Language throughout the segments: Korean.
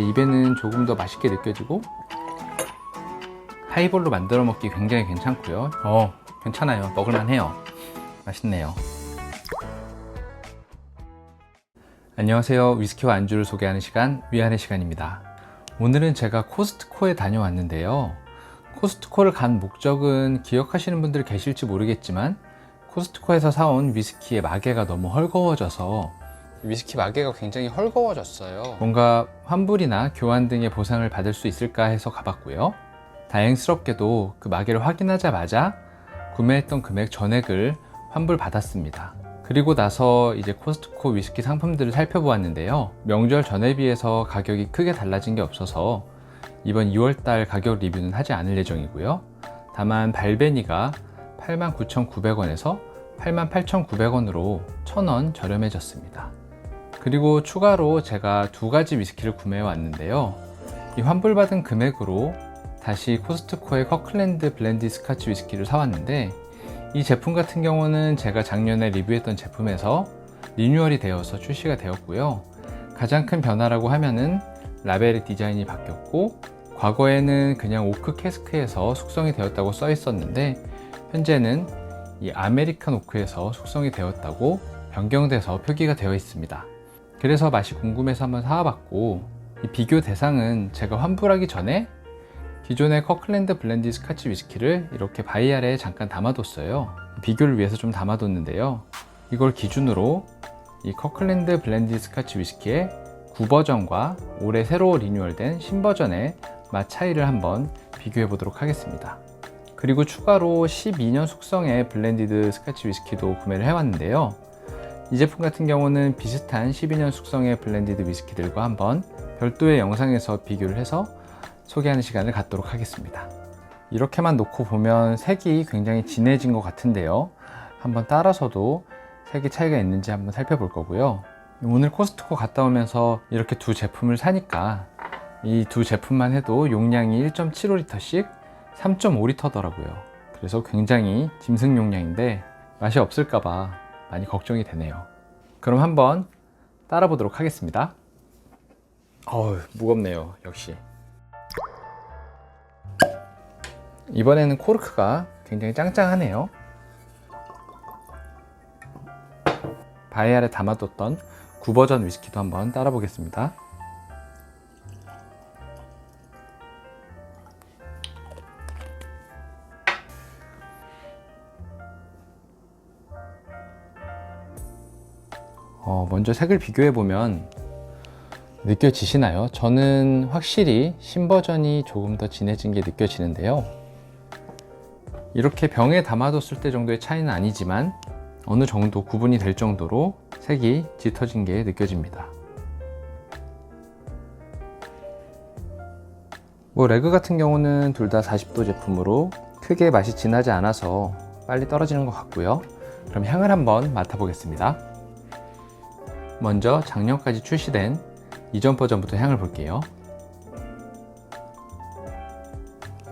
입에는 조금 더 맛있게 느껴지고 하이볼로 만들어 먹기 굉장히 괜찮고요. 어, 괜찮아요. 먹을만 해요. 맛있네요. 안녕하세요. 위스키와 안주를 소개하는 시간, 위안의 시간입니다. 오늘은 제가 코스트코에 다녀왔는데요. 코스트코를 간 목적은 기억하시는 분들 계실지 모르겠지만 코스트코에서 사온 위스키의 마개가 너무 헐거워져서 위스키 마개가 굉장히 헐거워졌어요. 뭔가 환불이나 교환 등의 보상을 받을 수 있을까 해서 가봤고요. 다행스럽게도 그 마개를 확인하자마자 구매했던 금액 전액을 환불 받았습니다. 그리고 나서 이제 코스트코 위스키 상품들을 살펴보았는데요. 명절 전에 비해서 가격이 크게 달라진 게 없어서 이번 2월달 가격 리뷰는 하지 않을 예정이고요. 다만 발베니가 89,900원에서 88,900원으로 1,000원 저렴해졌습니다. 그리고 추가로 제가 두 가지 위스키를 구매해 왔는데요. 이 환불받은 금액으로 다시 코스트코의 커클랜드 블렌디 스카치 위스키를 사왔는데 이 제품 같은 경우는 제가 작년에 리뷰했던 제품에서 리뉴얼이 되어서 출시가 되었고요. 가장 큰 변화라고 하면은 라벨의 디자인이 바뀌었고 과거에는 그냥 오크 캐스크에서 숙성이 되었다고 써 있었는데 현재는 이 아메리칸 오크에서 숙성이 되었다고 변경돼서 표기가 되어 있습니다. 그래서 맛이 궁금해서 한번 사와봤고 이 비교 대상은 제가 환불하기 전에 기존의 커클랜드 블렌디 스카치 위스키를 이렇게 바이알에 잠깐 담아뒀어요. 비교를 위해서 좀 담아뒀는데요. 이걸 기준으로 이 커클랜드 블렌디 스카치 위스키의 9버전과 올해 새로 리뉴얼된 신버전의 맛 차이를 한번 비교해 보도록 하겠습니다. 그리고 추가로 12년 숙성의 블렌디드 스카치 위스키도 구매를 해왔는데요. 이 제품 같은 경우는 비슷한 12년 숙성의 블렌디드 위스키들과 한번 별도의 영상에서 비교를 해서 소개하는 시간을 갖도록 하겠습니다. 이렇게만 놓고 보면 색이 굉장히 진해진 것 같은데요. 한번 따라서도 색이 차이가 있는지 한번 살펴볼 거고요. 오늘 코스트코 갔다 오면서 이렇게 두 제품을 사니까 이 두 제품만 해도 용량이 1.75리터씩 3.5리터더라고요. 그래서 굉장히 짐승 용량인데 맛이 없을까봐 많이 걱정이 되네요. 그럼 한번 따라 보도록 하겠습니다. 어우, 무겁네요. 역시. 이번에는 코르크가 굉장히 짱짱하네요. 바이알에 담아뒀던 9버전 위스키도 한번 따라 보겠습니다. 어, 먼저 색을 비교해 보면 느껴지시나요? 저는 확실히 신버전이 조금 더 진해진 게 느껴지는데요. 이렇게 병에 담아뒀을 때 정도의 차이는 아니지만 어느 정도 구분이 될 정도로 색이 짙어진 게 느껴집니다. 뭐 레그 같은 경우는 둘 다 40도 제품으로 크게 맛이 진하지 않아서 빨리 떨어지는 것 같고요. 그럼 향을 한번 맡아보겠습니다. 먼저 작년까지 출시된 이전 버전부터 향을 볼게요.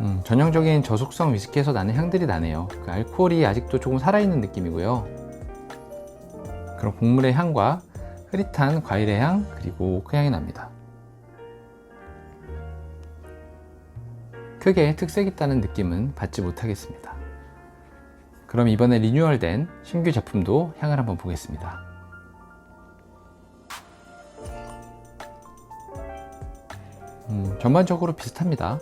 음, 전형적인 저속성 위스키에서 나는 향들이 나네요. 그 알코올이 아직도 조금 살아있는 느낌이고요. 그런 곡물의 향과 흐릿한 과일의 향 그리고 오크 향이 납니다. 크게 특색 있다는 느낌은 받지 못하겠습니다. 그럼 이번에 리뉴얼된 신규 제품도 향을 한번 보겠습니다. 음, 전반적으로 비슷합니다.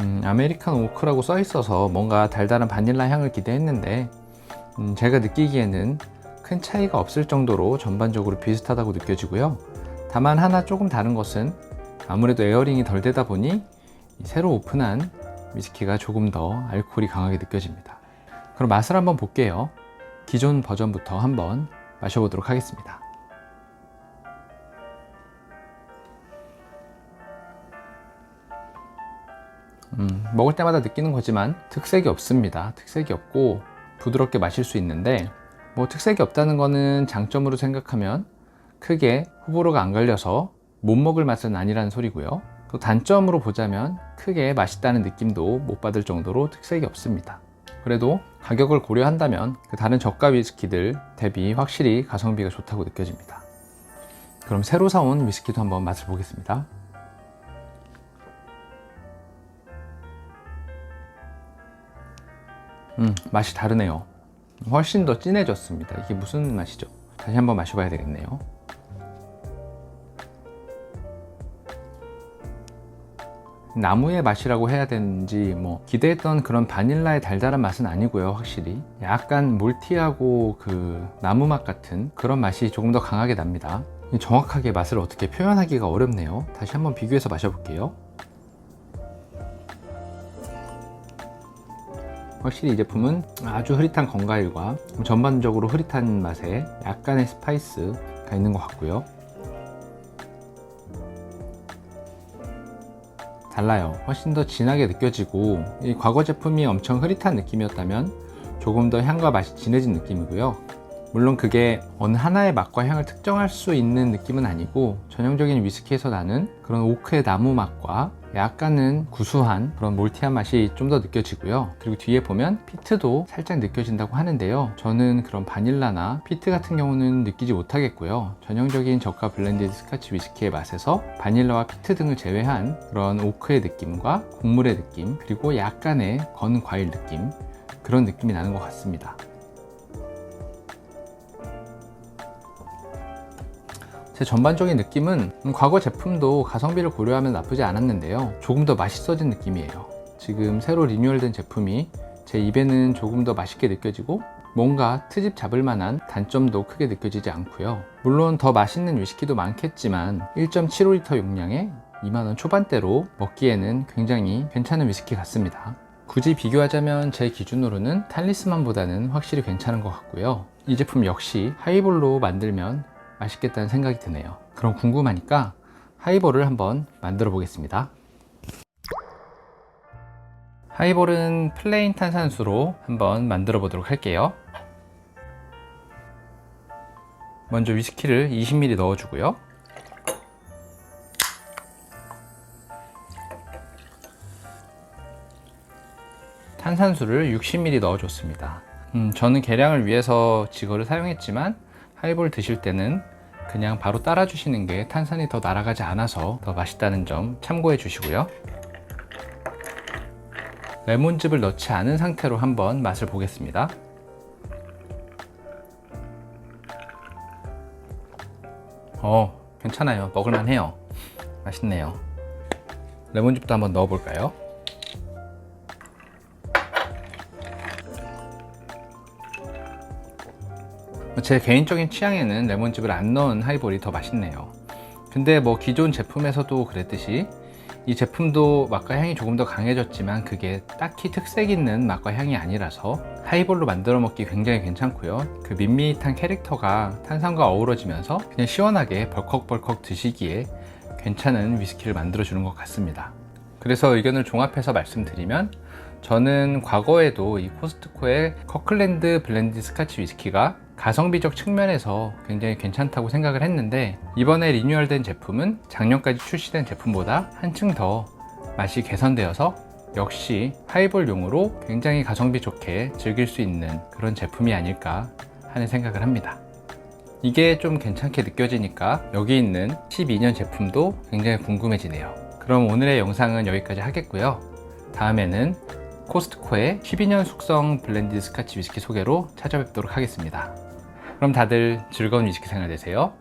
음, 아메리칸 오크라고 써 있어서 뭔가 달달한 바닐라 향을 기대했는데 음, 제가 느끼기에는 큰 차이가 없을 정도로 전반적으로 비슷하다고 느껴지고요. 다만 하나 조금 다른 것은 아무래도 에어링이 덜 되다 보니 새로 오픈한 위스키가 조금 더 알코올이 강하게 느껴집니다. 그럼 맛을 한번 볼게요. 기존 버전부터 한번 마셔보도록 하겠습니다. 음, 먹을 때마다 느끼는 거지만 특색이 없습니다. 특색이 없고 부드럽게 마실 수 있는데 뭐 특색이 없다는 거는 장점으로 생각하면 크게 호불호가 안 갈려서 못 먹을 맛은 아니라는 소리고요. 또 단점으로 보자면 크게 맛있다는 느낌도 못 받을 정도로 특색이 없습니다. 그래도 가격을 고려한다면 그 다른 저가 위스키들 대비 확실히 가성비가 좋다고 느껴집니다. 그럼 새로 사온 위스키도 한번 맛을 보겠습니다. 음, 맛이 다르네요. 훨씬 더 진해졌습니다. 이게 무슨 맛이죠? 다시 한번 마셔봐야 되겠네요. 나무의 맛이라고 해야 되는지 뭐 기대했던 그런 바닐라의 달달한 맛은 아니고요 확실히 약간 몰티하고 그 나무 맛 같은 그런 맛이 조금 더 강하게 납니다 정확하게 맛을 어떻게 표현하기가 어렵네요 다시 한번 비교해서 마셔볼게요 확실히 이 제품은 아주 흐릿한 건과일과 전반적으로 흐릿한 맛에 약간의 스파이스가 있는 것 같고요 달라요. 훨씬 더 진하게 느껴지고 이 과거 제품이 엄청 흐릿한 느낌이었다면 조금 더 향과 맛이 진해진 느낌이고요. 물론 그게 어느 하나의 맛과 향을 특정할 수 있는 느낌은 아니고 전형적인 위스키에서 나는 그런 오크의 나무 맛과 약간은 구수한 그런 몰티한 맛이 좀 더 느껴지고요. 그리고 뒤에 보면 피트도 살짝 느껴진다고 하는데요. 저는 그런 바닐라나 피트 같은 경우는 느끼지 못하겠고요. 전형적인 저가 블렌디드 스카치 위스키의 맛에서 바닐라와 피트 등을 제외한 그런 오크의 느낌과 곡물의 느낌 그리고 약간의 건 과일 느낌 그런 느낌이 나는 것 같습니다. 제 전반적인 느낌은 음, 과거 제품도 가성비를 고려하면 나쁘지 않았는데요. 조금 더 맛있어진 느낌이에요. 지금 새로 리뉴얼된 제품이 제 입에는 조금 더 맛있게 느껴지고 뭔가 트집 잡을 만한 단점도 크게 느껴지지 않고요. 물론 더 맛있는 위스키도 많겠지만 1.75L 용량에 2만원 초반대로 먹기에는 굉장히 괜찮은 위스키 같습니다. 굳이 비교하자면 제 기준으로는 탈리스만보다는 확실히 괜찮은 것 같고요. 이 제품 역시 하이볼로 만들면 맛있겠다는 생각이 드네요. 그럼 궁금하니까 하이볼을 한번 만들어 보겠습니다. 하이볼은 플레인 탄산수로 한번 만들어 보도록 할게요. 먼저 위스키를 20ml 넣어주고요. 탄산수를 60ml 넣어줬습니다. 음, 저는 계량을 위해서 지거를 사용했지만 하이볼 드실 때는 그냥 바로 따라 주시는 게 탄산이 더 날아가지 않아서 더 맛있다는 점 참고해 주시고요. 레몬즙을 넣지 않은 상태로 한번 맛을 보겠습니다. 어, 괜찮아요. 먹을만 해요. 맛있네요. 레몬즙도 한번 넣어볼까요? 제 개인적인 취향에는 레몬즙을 안 넣은 하이볼이 더 맛있네요. 근데 뭐 기존 제품에서도 그랬듯이 이 제품도 맛과 향이 조금 더 강해졌지만 그게 딱히 특색 있는 맛과 향이 아니라서 하이볼로 만들어 먹기 굉장히 괜찮고요. 그 밋밋한 캐릭터가 탄산과 어우러지면서 그냥 시원하게 벌컥벌컥 드시기에 괜찮은 위스키를 만들어 주는 것 같습니다. 그래서 의견을 종합해서 말씀드리면 저는 과거에도 이 코스트코의 커클랜드 블렌드 스카치 위스키가 가성비적 측면에서 굉장히 괜찮다고 생각을 했는데 이번에 리뉴얼된 제품은 작년까지 출시된 제품보다 한층 더 맛이 개선되어서 역시 하이볼용으로 굉장히 가성비 좋게 즐길 수 있는 그런 제품이 아닐까 하는 생각을 합니다. 이게 좀 괜찮게 느껴지니까 여기 있는 12년 제품도 굉장히 궁금해지네요. 그럼 오늘의 영상은 여기까지 하겠고요. 다음에는 코스트코의 12년 숙성 블렌디드 스카치 위스키 소개로 찾아뵙도록 하겠습니다. 그럼 다들 즐거운 위스키 생활 되세요.